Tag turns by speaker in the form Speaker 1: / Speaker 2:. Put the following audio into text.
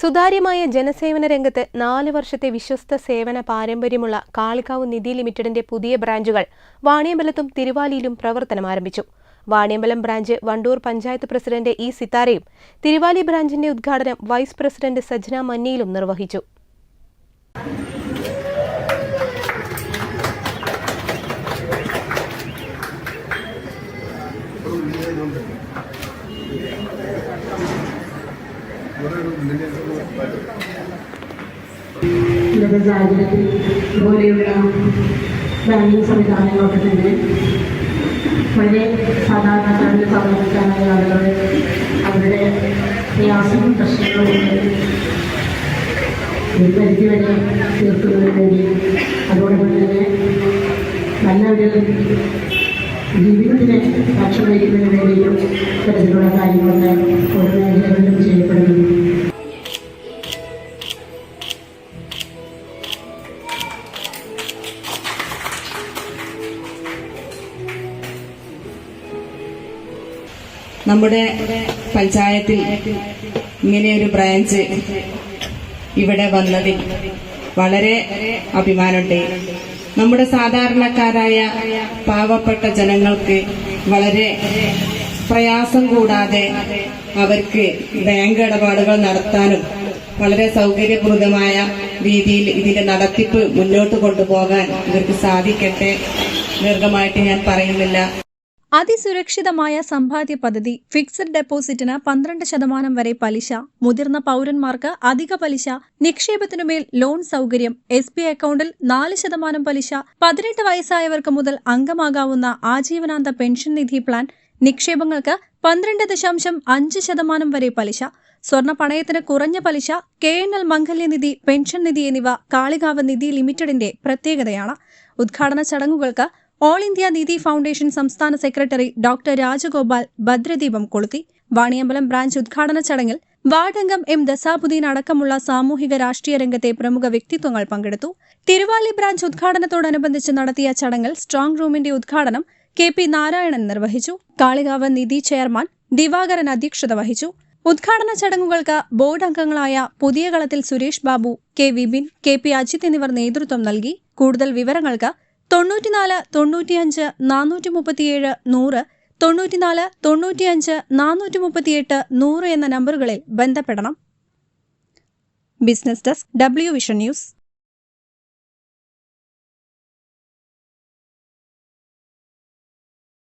Speaker 1: സുതാര്യമായ ജനസേവന രംഗത്ത് നാല് വർഷത്തെ വിശ്വസ്ത സേവന പാരമ്പര്യമുള്ള കാളികാവ് നിധി ലിമിറ്റഡിന്റെ പുതിയ ബ്രാഞ്ചുകൾ വാണിയമ്പലത്തും തിരുവാലിയിലും പ്രവർത്തനം ആരംഭിച്ചു. Vaniyambalam branch Wandoor panchayat president E സിത്താരയും Thiruvali ബ്രാഞ്ചിന്റെ ഉദ്ഘാടനം വൈസ് പ്രസിഡന്റ് സജ്ന മന്നിയിലും നിർവഹിച്ചു.
Speaker 2: ഇന്നത്തെ സാഹചര്യത്തിൽ ഇതുപോലെയുള്ള ബാങ്കിങ് സംവിധാനങ്ങളൊക്കെ തന്നെ വളരെ സാധാരണക്കാരിൽ സമർപ്പിക്കാനായ ആളുകൾ അവരുടെ പ്രയാസവും പ്രശ്നങ്ങളും ഒരു തീർക്കുന്നതിന് വേണ്ടി അതോടൊപ്പം തന്നെ നല്ല ഒരു ജീവിതത്തിന് ഭക്ഷണം വയ്ക്കുന്നതിന് വേണ്ടിയും തരത്തിലുള്ള കാര്യങ്ങളൊക്കെ ഓരോ മേഖലകളിലും ചെയ്യപ്പെടുന്നു
Speaker 3: നമ്മുടെ പഞ്ചായത്തിൽ ഇങ്ങനെയൊരു ബ്രാഞ്ച് ഇവിടെ വന്നതിൽ വളരെ അഭിമാനമുണ്ട്. നമ്മുടെ സാധാരണക്കാരായ പാവപ്പെട്ട ജനങ്ങൾക്ക് വളരെ പ്രയാസം കൂടാതെ അവർക്ക് ബാങ്ക് ഇടപാടുകൾ നടത്താനും വളരെ സൗകര്യപ്രദമായ രീതിയിൽ ഇതിന്റെ നടത്തിപ്പ് മുന്നോട്ട് കൊണ്ടുപോകാൻ ഇവർക്ക് സാധിക്കട്ടെ. ദീർഘമായിട്ട് ഞാൻ പറയുന്നില്ല.
Speaker 4: അതിസുരക്ഷിതമായ സമ്പാദ്യ പദ്ധതി ഫിക്സഡ് ഡെപ്പോസിറ്റിന് പന്ത്രണ്ട് ശതമാനം വരെ പലിശ. മുതിർന്ന പൗരന്മാർക്ക് അധിക പലിശ. നിക്ഷേപത്തിനുമേൽ ലോൺ സൗകര്യം. എസ് ബി അക്കൗണ്ടിൽ നാല് ശതമാനം പലിശ. പതിനെട്ട് വയസ്സായവർക്ക് മുതൽ അംഗമാകാവുന്ന ആജീവനാന്ത പെൻഷൻ നിധി പ്ലാൻ നിക്ഷേപങ്ങൾക്ക് പന്ത്രണ്ട് ദശാംശം അഞ്ച് ശതമാനം വരെ പലിശ. സ്വർണ പണയത്തിന് കുറഞ്ഞ പലിശ. K N L Mangalyanidhi pension Nidhi എന്നിവ കാളികാവ് നിധി ലിമിറ്റഡിന്റെ പ്രത്യേകതയാണ്. ഉദ്ഘാടന ചടങ്ങുകൾക്ക് ഓൾ ഇന്ത്യ നിധി ഫൗണ്ടേഷൻ സംസ്ഥാന സെക്രട്ടറി ഡോക്ടർ രാജഗോപാൽ ഭദ്രദീപം കൊളുത്തി. വാണിയമ്പലം ബ്രാഞ്ച് ഉദ്ഘാടന ചടങ്ങിൽ വാർഡംഗം എം ദസാബുദ്ദീൻ അടക്കമുള്ള സാമൂഹിക രാഷ്ട്രീയ രംഗത്തെ പ്രമുഖ വ്യക്തിത്വങ്ങൾ പങ്കെടുത്തു. തിരുവാലി ബ്രാഞ്ച് ഉദ്ഘാടനത്തോടനുബന്ധിച്ച് നടത്തിയ ചടങ്ങിൽ സ്ട്രോങ് റൂമിന്റെ ഉദ്ഘാടനം കെ പി നാരായണൻ നിർവഹിച്ചു. കാളികാവ് നിധി ചെയർമാൻ ദിവാകരൻ അധ്യക്ഷത വഹിച്ചു. ഉദ്ഘാടന ചടങ്ങുകൾക്ക് ബോർഡ് അംഗങ്ങളായ Puthiya Kalathil Suresh Babu K Vipin K P Ajith എന്നിവർ നേതൃത്വം നൽകി. കൂടുതൽ വിവരങ്ങൾക്ക് തൊണ്ണൂറ്റിനാല് തൊണ്ണൂറ്റിയഞ്ച് നാനൂറ്റി മുപ്പത്തിയേഴ് നൂറ് തൊണ്ണൂറ്റിനാല് തൊണ്ണൂറ്റിയഞ്ച് നാനൂറ്റി മുപ്പത്തിയെട്ട് നൂറ് എന്ന നമ്പറുകളിൽ ബന്ധപ്പെടണം. Business desk W vision news.